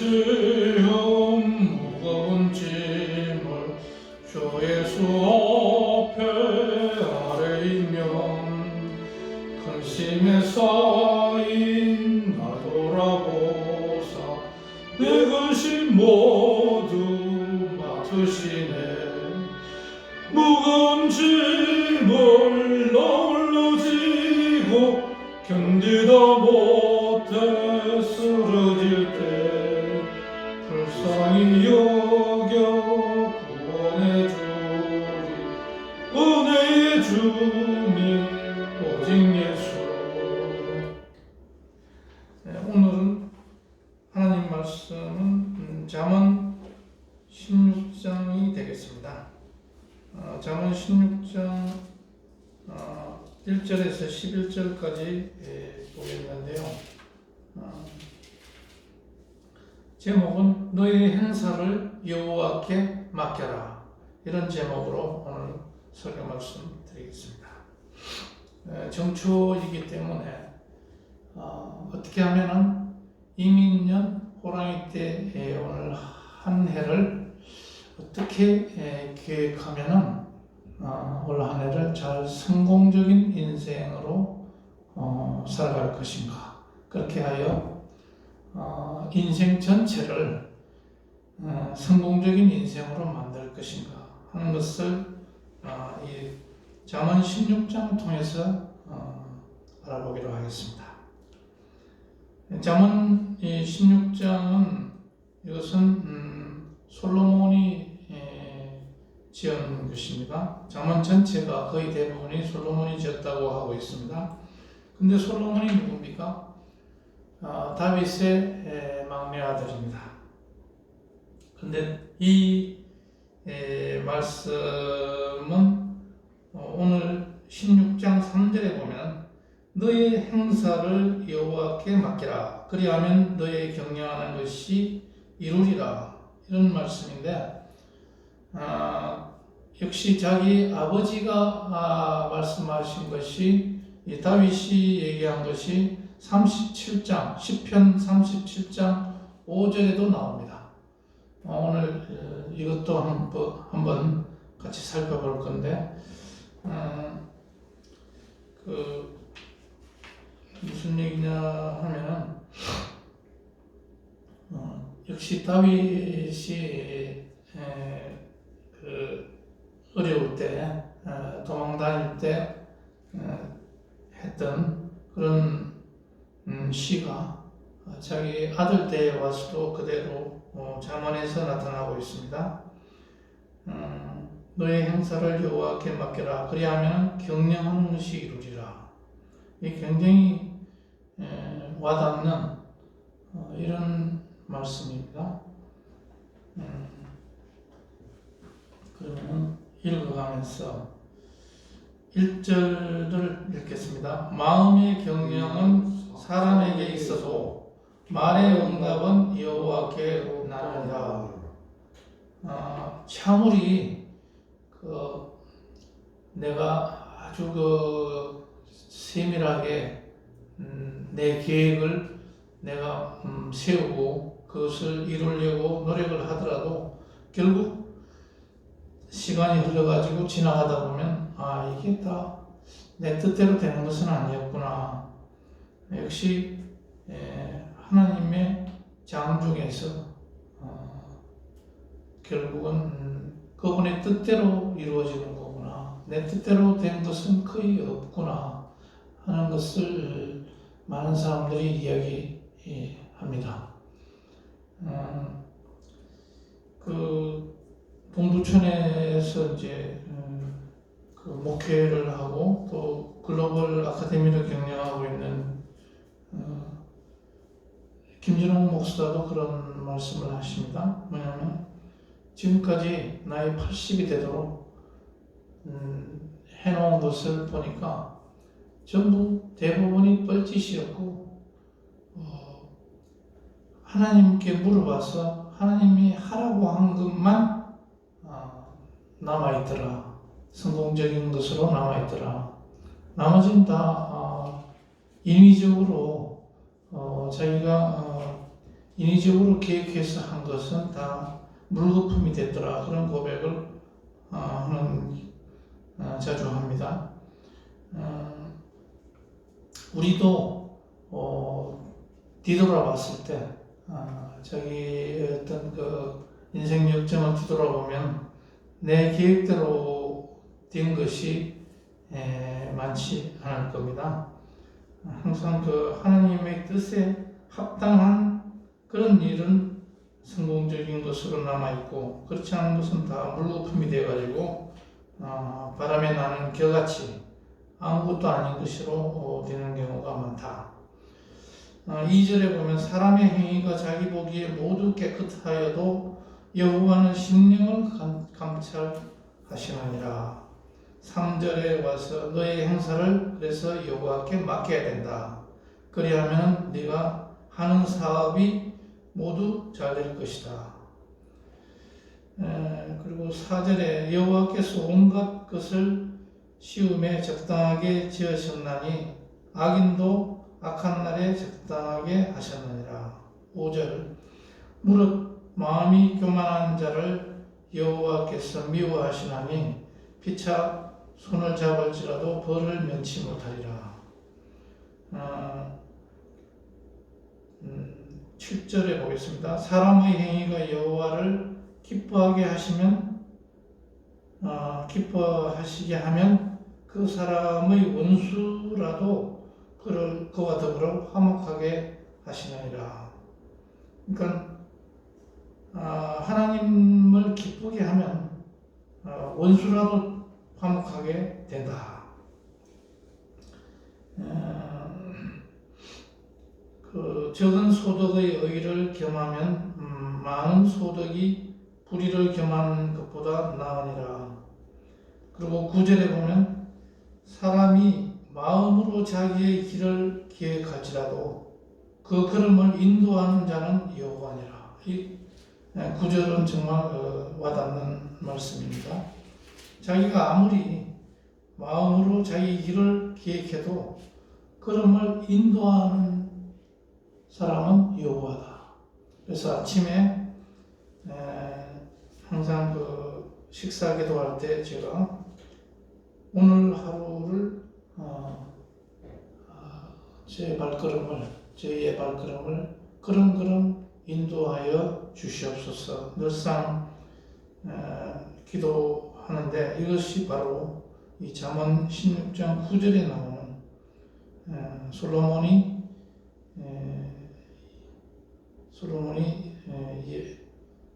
모 주님 오직 예수 네, 오늘은 하나님 말씀은 음, 잠언 16장이 되겠습니다. 어, 잠언 16장 어, 1절에서 11절까지 예, 보겠는데요. 어, 제목은 너의 행사를 여호와께 맡겨라 이런 제목으로 오늘 설교 말씀 드리겠습니다. 에, 정초이기 때문에 어, 어떻게 하면은 이민년 호랑이 때 예, 오늘 한 해를 어떻게 예, 계획하면은 어, 올한 해를 잘 성공적인 인생으로 어, 살아갈 것인가 그렇게 하여 어, 인생 전체를 어, 성공적인 인생으로 만들 것인가 하는 것을 어, 이 잠언 16장을 통해서 어, 알아보기로 하겠습니다. 잠언 16장은 이것은 음, 솔로몬이 에, 지은 것입니다. 잠언 전체가 거의 대부분이 솔로몬이 지었다고 하고 있습니다. 근데 솔로몬이 누굽니까? 아, 다윗의 에, 막내 아들입니다. 근데 이 에, 말씀은 어, 오늘 16장 3절에 보면 너의 행사를 여호와께 맡기라. 그리하면 너의 경영하는 것이 이루리라. 이런 말씀인데 아, 역시 자기 아버지가 아, 말씀하신 것이 이 다윗이 얘기한 것이 37장 10편 37장 5절에도 나옵니다. 어, 오늘 어, 이것도 한번, 같이 살펴볼 건데 어, 그 무슨 얘기냐 하면은 어, 역시 다윗이 에, 그 어려울 때 어, 도망 다닐 때 어, 했던 그런 음, 시가 어, 자기 아들 때에 와서도 그대로 어, 잠언에서 나타나고 있습니다. 음, 너의 행사를 여호와께 맡겨라. 그리하면 경영하는 것이 이루리라. 이 굉장히 에, 와닿는 어, 이런 말씀입니다. 음, 그러면 읽어가면서 1절을 읽겠습니다. 마음의 경영은 사람에게 있어도 말의 응답은 여호와께 나는다. 아, 참으리 그 내가 아주 그 세밀하게 음, 내 계획을 내가 음, 세우고 그것을 이루려고 노력을 하더라도 결국 시간이 흘러가지고 지나가다 보면 아 이게 다 내 뜻대로 되는 것은 아니었구나 역시 에, 하나님의 장 중에서 어, 결국은 음, 그분의 뜻대로 이루어지는 거구나 내 뜻대로 된 것은 거의 없구나 하는 것을 많은 사람들이 이야기합니다. 음, 그 동두천에서 이제 음, 그 목회를 하고 또 글로벌 아카데미를 경영하고 있는 어, 김진홍 목사도 그런 말씀을 하십니다. 뭐냐면 지금까지 나이 80이 되도록 음, 해놓은 것을 보니까 전부 대부분이 뻘짓이었고 어, 하나님께 물어봐서 하나님이 하라고 한 것만 어, 남아있더라. 성공적인 것으로 남아있더라. 나머지는 다 어, 인위적으로 어, 자기가 어, 인위적으로 계획해서 한 것은 다 물거품이 됐더라 그런 고백을 어, 하는 어, 자주 합니다. 어, 우리도 어, 뒤돌아봤을 때 어, 자기 어떤 그 인생 역정을 뒤돌아보면 내 계획대로 된 것이 에, 많지 않을 겁니다. 항상 그 하나님의 뜻에 합당한 그런 일은 성공적인 것으로 남아 있고 그렇지 않은 것은 다 물거품이 돼 가지고 어, 바람에 나는 겨같이 아무것도 아닌 것으로 어, 되는 경우가 많다. 어, 2절에 보면 사람의 행위가 자기 보기에 모두 깨끗하여도 여호와는 심령을 감- 감찰하시느니라. 3절에 와서 너의 행사를 그래서 여호와께 맡겨야 된다. 그리하면 네가 하는 사업이 모두 잘 될 것이다. 에, 그리고 4절에 여호와께서 온갖 것을 시움에 적당하게 지으셨나니 악인도 악한 날에 적당하게 하셨느니라. 5절 무릇 마음이 교만한 자를 여호와께서 미워하시나니 피차 손을 잡을지라도 벌을 면치 못하리라. 아, 음, 7절에 보겠습니다. 사람의 행위가 여호와를 기뻐하게 하시면 아, 기뻐하시게 하면 그 사람의 원수라도 그를 그와 더불어 화목하게 하시느니라. 그러니까 아, 하나님을 기쁘게 하면 아, 원수라도 화목하게 된다. 음, 그 적은 소득의 의를 겸하면 음, 많은 소득이 불의를 겸하는 것보다 나으니라. 그리고 구절에 보면 사람이 마음으로 자기의 길을 계획할지라도 그 걸음을 인도하는 자는 여호와니라. 이 네, 구절은 정말 어, 와닿는 말씀입니다. 자기가 아무리 마음으로 자기 길을 계획해도 걸음을 인도하는 사람은 여호와다. 그래서 아침에 에, 항상 그 식사 기도할 때 제가 오늘 하루를 어, 아, 제 발걸음을 저희의 발걸음을 그름그름 인도하여 주시옵소서. 늘상 에, 기도하는데 이것이 바로 이 잠언 16장 9절에 나오는 에, 솔로몬이 에, 솔로몬이 에, 예,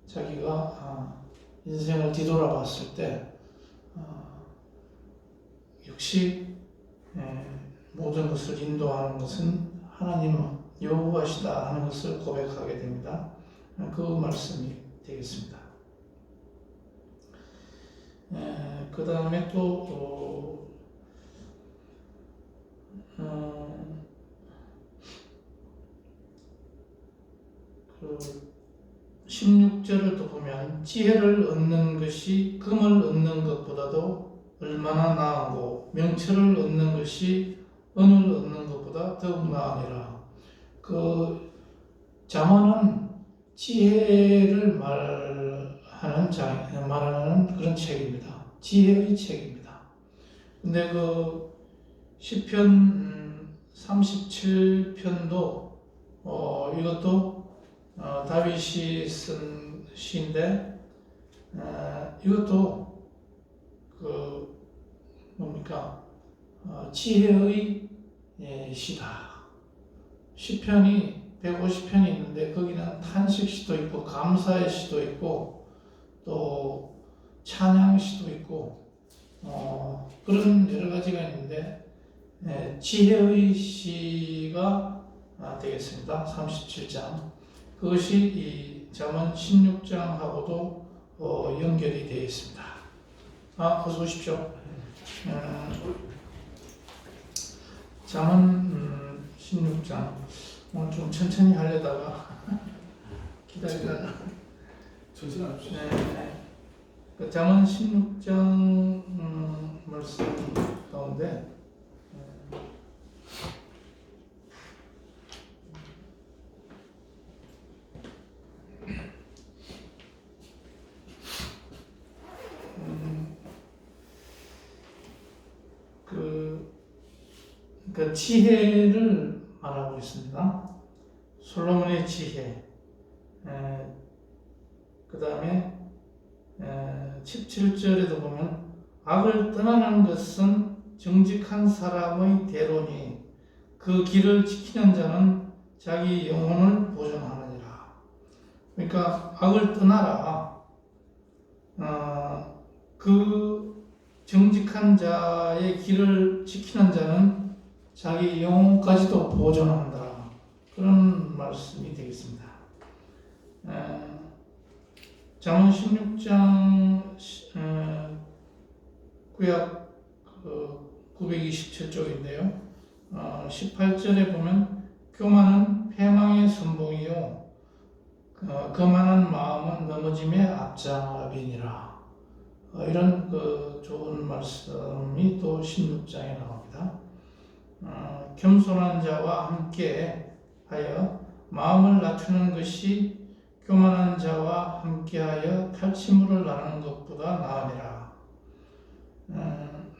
자기가 아, 인생을 뒤돌아봤을 때 아, 역시 에, 모든 것을 인도하는 것은 하나님 여호와시다 하는 것을 고백하게 됩니다. 그 말씀이 되겠습니다. 그 다음에 또 어, 어, 그 16절을 또 보면 지혜를 얻는 것이 금을 얻는 것보다도 얼마나 나으고 명철을 얻는 것이 은을 얻는 것보다 더욱 나으니라. 그 잠언은 지혜를 말하는 자, 말하는 그런 책입니다. 지혜의 책입니다. 근데 그 시편 37편도 어, 이것도 어, 다윗이 쓴 시인데 어, 이것도 그 뭡니까 어, 지혜의 예, 시다. 시편이 150편이 있는데 거기는 탄식 시도 있고 감사의 시도 있고 또 찬양 시도 있고 어, 그런 여러 가지가 있는데 예, 지혜의 시가 아, 되겠습니다. 37장 그것이 이 잠언 16장하고도 어, 연결이 되어 있습니다. 아, 어서 오십시오. 음, 잠언 음, 16장 오늘 좀 천천히 하려다가 기다리다가 천천히 합시다. 네, 네. 그 잠언 16장 음, 말씀 가운데 음, 그 지혜를 말하고 있습니다. 솔로몬의 지혜. 그 다음에 17절에도 보면 악을 떠나는 것은 정직한 사람의 대로니 그 길을 지키는 자는 자기 영혼을 보존하느니라. 그러니까 악을 떠나라. 어, 그 정직한 자의 길을 지키는 자는 자기 영혼까지도 보존한다. 그런 말씀이 되겠습니다. 에, 잠언 16장 구약 그 927쪽인데요. 어, 18절에 보면 교만은 패망의 선봉이요 어, 거만한 마음은 넘어짐의 앞잡이니라. 어, 이런 그 좋은 말씀이 또 16장에 나옵니다. 어, 겸손한 자와 함께 하여 마음을 낮추는 것이 교만한 자와 함께하여 탈취물을 나누는 것보다 나으니라. 음,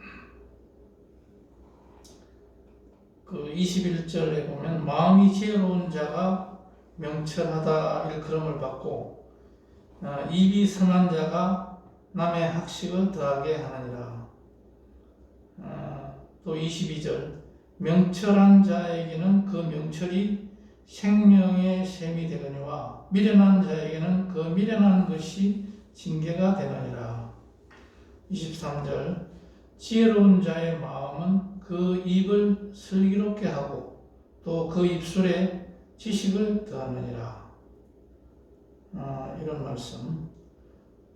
그 21절에 보면 마음이 지혜로운 자가 명철하다 일컬음을 받고 어, 입이 선한 자가 남의 학식을 더하게 하느니라. 어, 또 22절 명철한 자에게는 그 명철이 생명의 셈이 되거니와 미련한 자에게는 그 미련한 것이 징계가 되느니라. 23절 지혜로운 자의 마음은 그 입을 슬기롭게 하고 또 그 입술에 지식을 더하느니라. 아, 이런 말씀.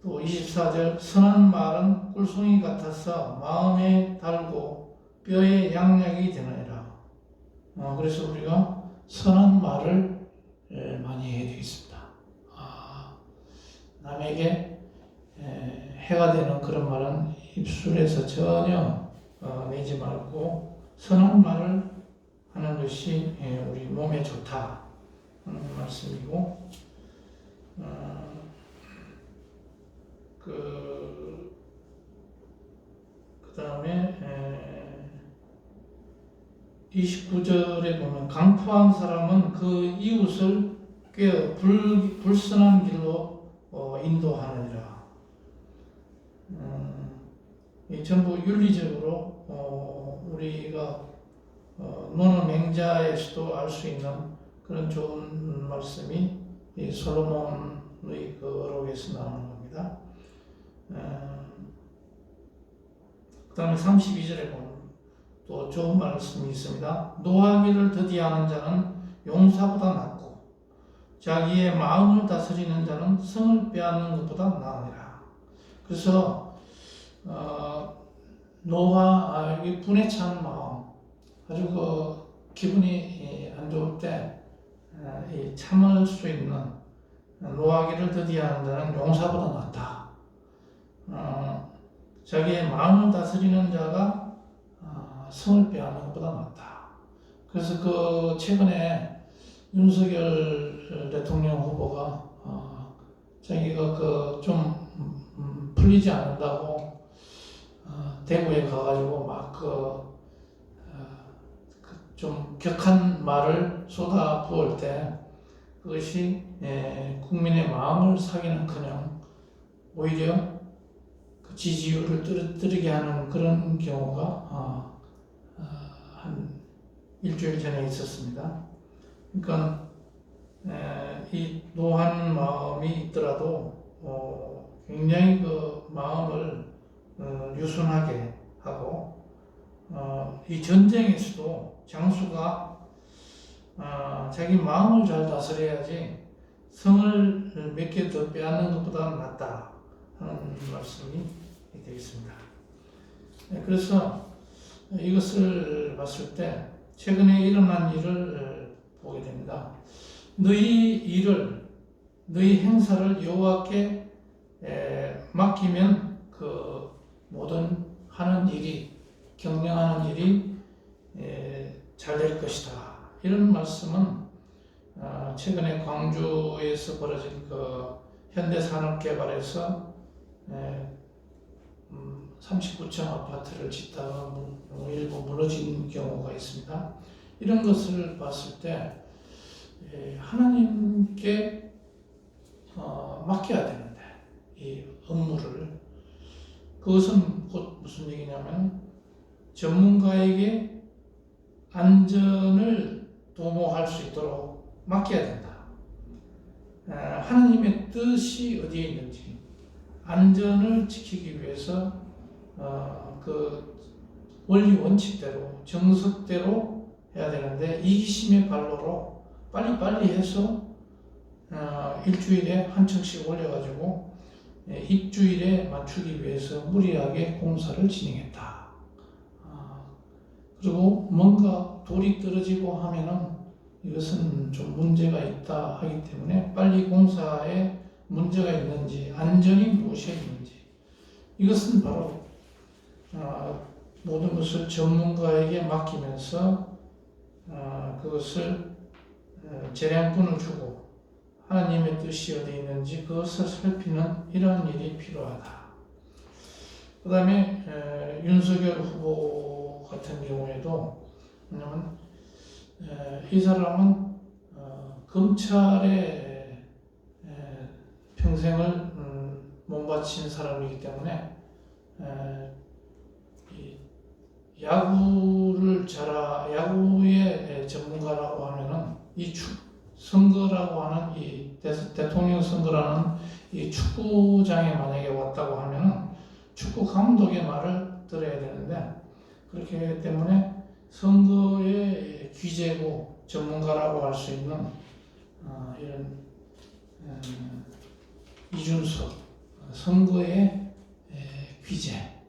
또 24절 선한 말은 꿀송이 같아서 마음에 달고 뼈에 양약이 되느니라. 아, 그래서 우리가 선한 말을 에, 많이 해야 되겠습니다. 아, 남에게 에, 해가 되는 그런 말은 입술에서 전혀 어, 내지 말고 선한 말을 하는 것이 에, 우리 몸에 좋다 하는 말씀이고 어, 그, 그 다음에 29절에 보면 강포한 사람은 그 이웃을 꽤 불, 불선한 길로 어, 인도하느니라. 음, 이 전부 윤리적으로 어, 우리가 어, 노는 맹자에서도 알 수 있는 그런 좋은 말씀이 이 솔로몬의 그 어록에서 나오는 겁니다. 그 다음에 32절에 보면 또 좋은 말씀이 있습니다. 노하기를 더디하는 자는 용사보다 낫고 자기의 마음을 다스리는 자는 성을 빼앗는 것보다 나으니라. 그래서 어, 노화, 아, 이 분에 찬 마음, 아주 그 기분이 안 좋을 때 어, 이 참을 수 있는 노하기를 더디하는 자는 용사보다 낫다. 어, 자기의 마음을 다스리는 자가 어, 성을 빼앗는 것보다 낫다. 그래서 그 최근에 윤석열 대통령 후보가 어, 자기가 그좀 음, 풀리지 않는다고 어, 대구에 가가지고 막그 좀 격한 말을 쏟아 부을 때 그것이 예, 국민의 마음을 사기는커녕 오히려 그 지지율을 떨어뜨리게 하는 그런 경우가 어, 어, 한 일주일 전에 있었습니다. 그러니까 에, 이 노한 마음이 있더라도 어, 굉장히 그 마음을 어, 유순하게 하고 어, 이 전쟁에서도 장수가 어, 자기 마음을 잘 다스려야지 성을 몇 개 더 빼앗는 것보다 낫다 하는 말씀이 되겠습니다. 네, 그래서 이것을 봤을 때 최근에 일어난 일을 보게 됩니다. 너희 일을 너희 행사를 여호와께 맡기면 그 모든 하는 일이 경영하는 일이 잘 될 것이다. 이런 말씀은 어, 최근에 광주에서 벌어진 그 현대산업개발에서 음, 39층 아파트를 짓다가 무- 어, 일부 무너진 경우가 있습니다. 이런 것을 봤을 때 예, 하나님께 어, 맡겨야 되는데 이 업무를 그것은 곧 무슨 얘기냐면 전문가에게 안전을 도모할 수 있도록 맡겨야 된다. 에, 하나님의 뜻이 어디에 있는지 안전을 지키기 위해서 어, 그 원리 원칙대로 정석대로 해야 되는데 이기심의 발로로 빨리빨리 해서 어, 일주일에 한 층씩 올려가지고 예, 입주일에 맞추기 위해서 무리하게 공사를 진행했다. 아, 그리고 뭔가 돌이 떨어지고 하면은 이것은 좀 문제가 있다 하기 때문에 빨리 공사에 문제가 있는지 안전이 무엇이 있는지 이것은 바로 어, 모든 것을 전문가에게 맡기면서 어, 그것을 어, 재량권을 주고 하나님의 뜻이 어디 있는지 그것을 살피는 이러한 일이 필요하다. 그 다음에 윤석열 후보 같은 경우에도 뭐냐면 에, 이 사람은 어, 검찰에 에, 평생을 음, 몸바친 사람이기 때문에 야구를 잘하 야구의 에, 전문가라고 하면은 이 축, 선거라고 하는 이 대, 대통령 선거라는 이 축구장에 만약에 왔다고 하면은 축구 감독의 말을 들어야 되는데 그렇기 때문에 선거의 귀재고 전문가라고 할 수 있는 어, 이런 음, 이준석 어, 선거의 에, 귀재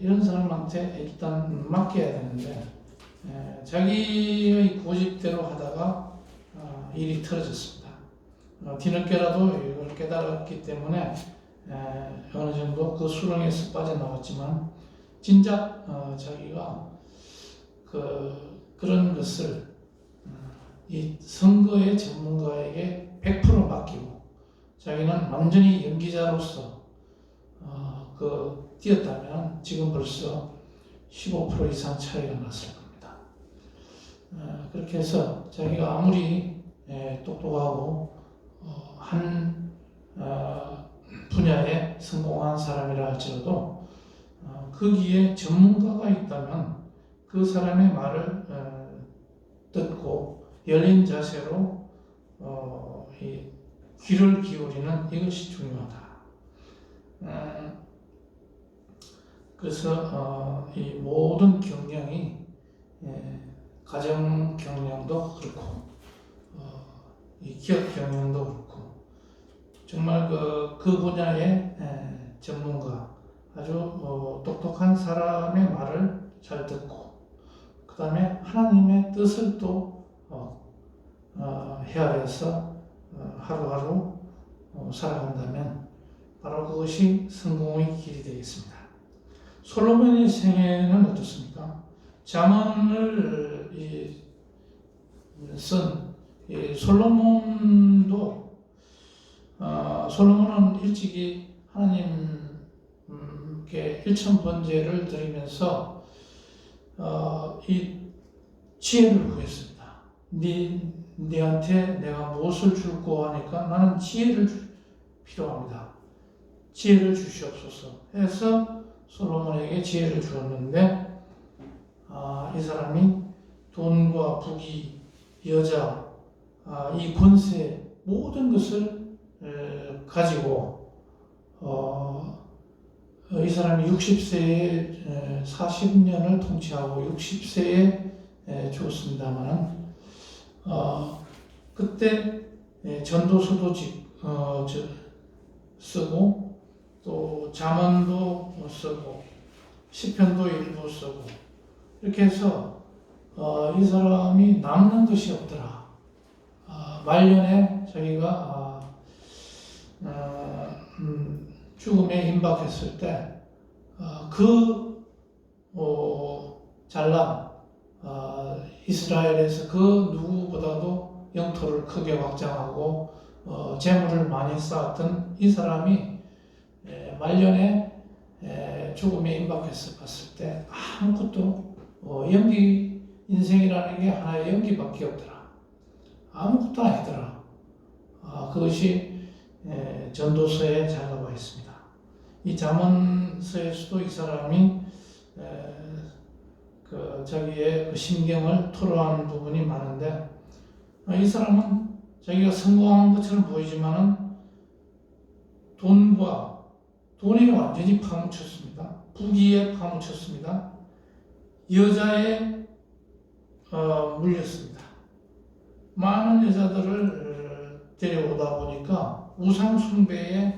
이런 사람한테 일단 맡겨야 되는데 에, 자기의 고집대로 하다가 어, 일이 틀어졌습니다. 어, 뒤늦게라도 이걸 깨달았기 때문에 에, 어느 정도 그 수렁에서 빠져나왔지만 진작 어, 자기가 그 그런 것을 어, 이 선거의 전문가에게 100% 맡기고 자기는 완전히 연기자로서 어, 그 뛰었다면 지금 벌써 15% 이상 차이가 났을 겁니다. 어, 그렇게 해서 자기가 아무리 에, 똑똑하고 어, 한 어, 분야에 성공한 사람이라 할지라도 어, 거기에 전문가가 있다면 그 사람의 말을 어, 듣고 열린 자세로 귀를 기울이는 이것이 중요하다. 음, 그래서 어, 이 모든 경영이 예, 가정 경영도 그렇고 어, 이 기업 경영도 그렇고 정말 그, 그 분야의 에, 전문가 아주 어, 똑똑한 사람의 말을 잘 듣고 그 다음에 하나님의 뜻을 또 헤아려서 어, 하루하루 어, 살아간다면 바로 그것이 성공의 길이 되겠습니다. 솔로몬의 생애는 어떻습니까? 자문을 이, 쓴이 솔로몬도 어, 솔로몬은 일찍이 하나님께 일천 번제를 드리면서 어, 이 지혜를 구했습니다. 네, 네한테 내가 무엇을 줄고 하니까 나는 지혜를 주- 필요합니다. 지혜를 주시옵소서 해서 솔로몬에게 지혜를 주었는데 아, 이 사람이 돈과 부귀, 여자, 아, 이 권세 모든 것을 에, 가지고 어, 어, 이 사람이 60세에 40년을 통치하고 60세에 죽었습니다만 어, 그때 에, 전도서도 지, 어, 저, 쓰고 또 잠언도 쓰고 시편도 일부 쓰고 이렇게 해서 어, 이 사람이 남는 것이 없더라. 아, 말년에 자기가 아, 어, 음, 죽음에 임박했을 때, 어, 그, 어, 잘남, 어, 이스라엘에서 그 누구보다도 영토를 크게 확장하고, 어, 재물을 많이 쌓았던 이 사람이 에, 말년에 에, 죽음에 임박해서 봤을 때 아무것도 어, 연기 인생이라는 게 하나의 연기밖에 없더라. 아무것도 아니더라. 아, 그것이 에, 전도서에 잘 나와 있습니다. 이 잠언서에서도 이 사람이 에, 그 자기의 그 심경을 토로하는 부분이 많은데 아, 이 사람은 자기가 성공한 것처럼 보이지만은 돈과 돈에 완전히 파묻혔습니다. 부귀에 파묻혔습니다. 여자에 어, 물렸습니다. 많은 여자들을 어, 데려오다 보니까 우상 숭배에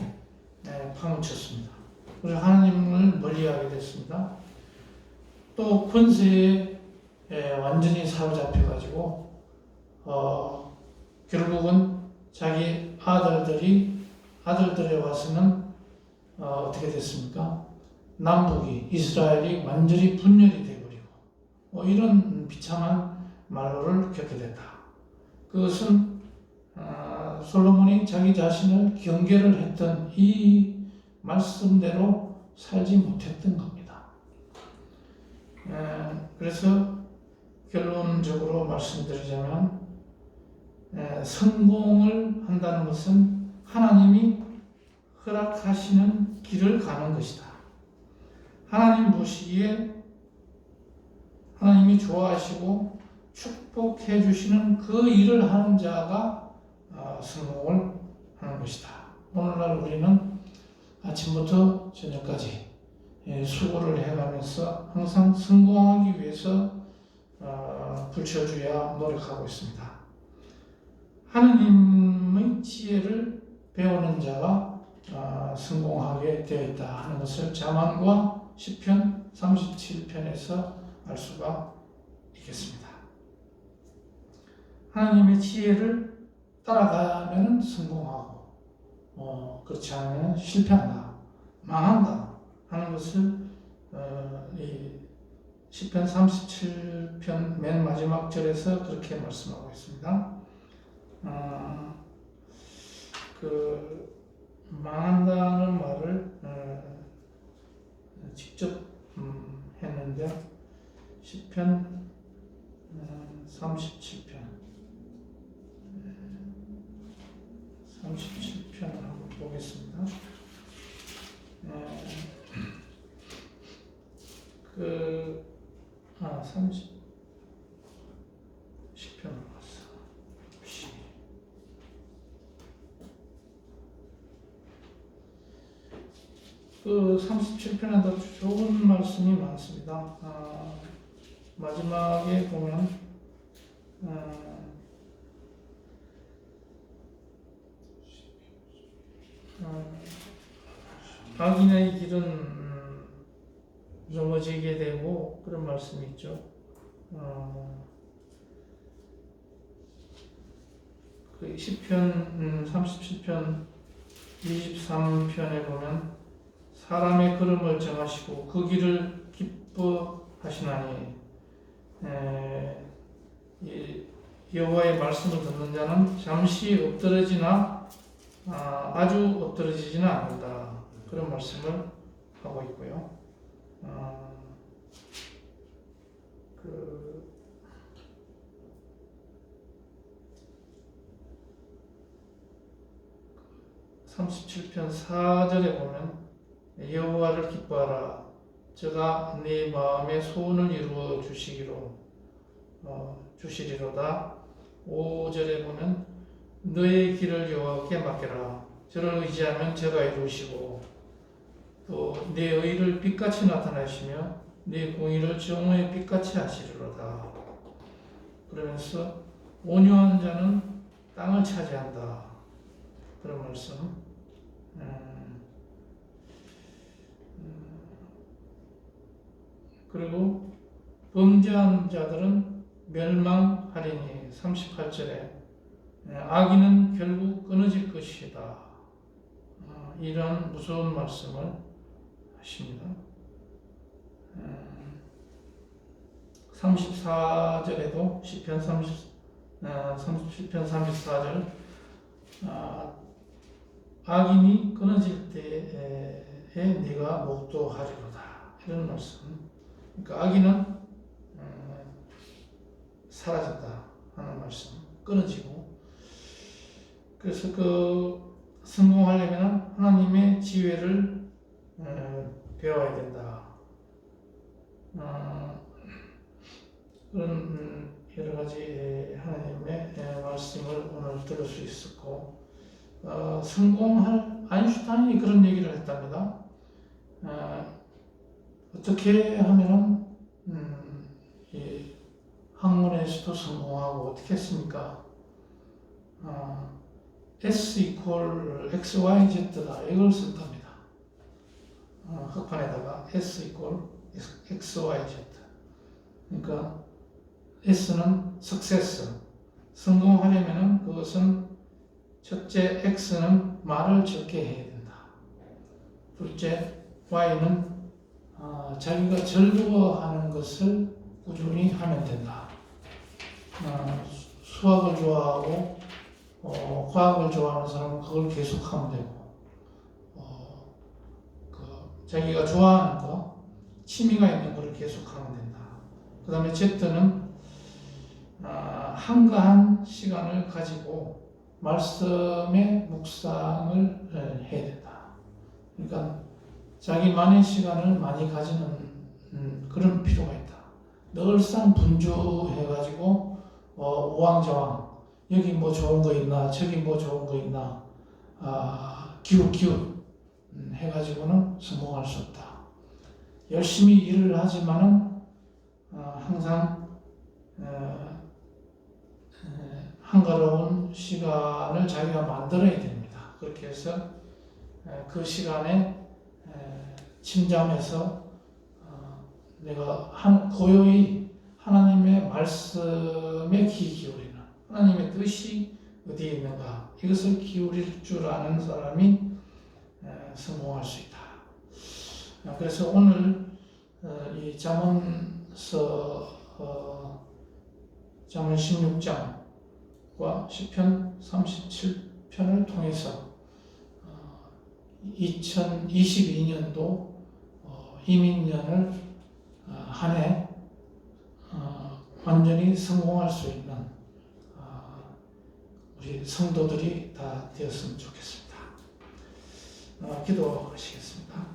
에, 파묻혔습니다. 그래서 하나님을 멀리하게 됐습니다. 또 권세에 에, 완전히 사로잡혀가지고 어, 결국은 자기 아들들이 아들들에 와서는 어, 어떻게 됐습니까? 남북이 이스라엘이 완전히 분열이 되버리고 뭐 이런 비참한 말로를 겪게 됐다. 그것은 어, 솔로몬이 자기 자신을 경계를 했던 이 말씀대로 살지 못했던 겁니다. 에, 그래서 결론적으로 말씀드리자면 에, 성공을 한다는 것은 하나님이 허락하시는 길을 가는 것이다. 하나님 보시기에 하나님이 좋아하시고 축복해 주시는 그 일을 하는 자가 어, 성공을 하는 것이다. 오늘날 우리는 아침부터 저녁까지 예, 수고를 해가면서 항상 성공하기 위해서 어, 불쳐줘야 노력하고 있습니다. 하느님의 지혜를 배우는 자가 어, 성공하게 되어 있다 하는 것을 자만과 시편 37편에서 알 수가 있겠습니다. 하나님의 지혜를 따라가면 성공하고 어, 그렇지 않으면 실패한다, 망한다 하는 것을 어, 이 시편 37편 맨 마지막 절에서 그렇게 말씀하고 있습니다. 어, 그 망한다는 말을 어, 직접 음, 했는데 시편 어, 37편. 37편을 한번 보겠습니다. 어, 그, 아, 30, 10편으로 갔어. 씨. 그 37편에도 좋은 말씀이 많습니다. 아, 마지막에 보면, 아, 어, 악인의 길은 음, 넘어지게 되고 그런 말씀이 있죠. 어, 그 10편, 음, 37편, 23편에 보면 사람의 걸음을 정하시고 그 길을 기뻐하시나니 여호와의 말씀을 듣는 자는 잠시 엎드러지나 아, 아주 엎드러지지는 않는다. 그런 말씀을 하고 있고요. 아, 그 37편 4절에 보면 여호와를 기뻐하라 저가 네 마음의 소원을 이루어 주시기로 어, 주시리로다 5절에 보면 너의 길을 여호와께 맡겨라. 저를 의지하면 저가 이루시고 또 내 의를 빛같이 나타내시며 내 공의를 정오의 빛같이 하시리로다. 그러면서 온유한 자는 땅을 차지한다. 그런 말씀. 음, 음, 그리고 범죄한 자들은 멸망하리니 38절에 네, 악인은 결국 끊어질 것이다. 어, 이런 무서운 말씀을 하십니다. 34절에도 시편 30, 37편 34절 악인이 끊어질 네가 목도하리로다 이런 말씀. 그러니까 악인은 어, 사라진다 하는 말씀. 끊어지고 그래서 그 성공하려면 하나님의 지혜를 어, 배워야 된다. 어, 그런 음, 여러 가지 하나님의 예, 말씀을 오늘 들을 수 있었고 어, 성공할 아인슈타인이 그런 얘기를 했답니다. 어, 어떻게 하면은 음, 이 학문에서도 성공하고 어떻게 했습니까? 어, S 이퀄 X, Y, Z다 이걸 쓴답니다. 어, 학판에다가 S 이퀄 X, Y, Z. 그러니까 S는 success. 성공하려면은 그것은 첫째 X는 말을 적게 해야 된다. 둘째 Y는 어, 자기가 즐거워하는 것을 꾸준히 하면 된다. 어, 수- 수학을 좋아하고 어, 과학을 좋아하는 사람은 그걸 계속하면 되고 어, 그 자기가 좋아하는 거 취미가 있는 걸 계속하면 된다. 그 다음에 Z는 아, 한가한 시간을 가지고 말씀의 묵상을 에, 해야 된다. 그러니까 자기만의 시간을 많이 가지는 음, 그런 필요가 있다. 늘상 분주해가지고 어, 우왕좌왕 여기 뭐 좋은 거 있나 저기 뭐 좋은 거 있나 아, 기웃기웃 음, 해가지고는 성공할 수 없다. 열심히 일을 하지만은 어, 항상 어, 에, 한가로운 시간을 자기가 만들어야 됩니다. 그렇게 해서 에, 그 시간에 에, 침잠해서 어, 내가 한 고요히 하나님의 말씀에 귀 기울이는 하나님의 뜻이 어디에 있는가 이것을 기울일 줄 아는 사람이 에, 성공할 수 있다. 아, 그래서 오늘 어, 이 잠언서 어, 잠언 16장과 시편 37편을 통해서 어, 2022년도 어, 이민년을 어, 한해 어, 완전히 성공할 수 있는 어, 우리 성도들이 다 되었으면 좋겠습니다. 어, 기도하시겠습니다.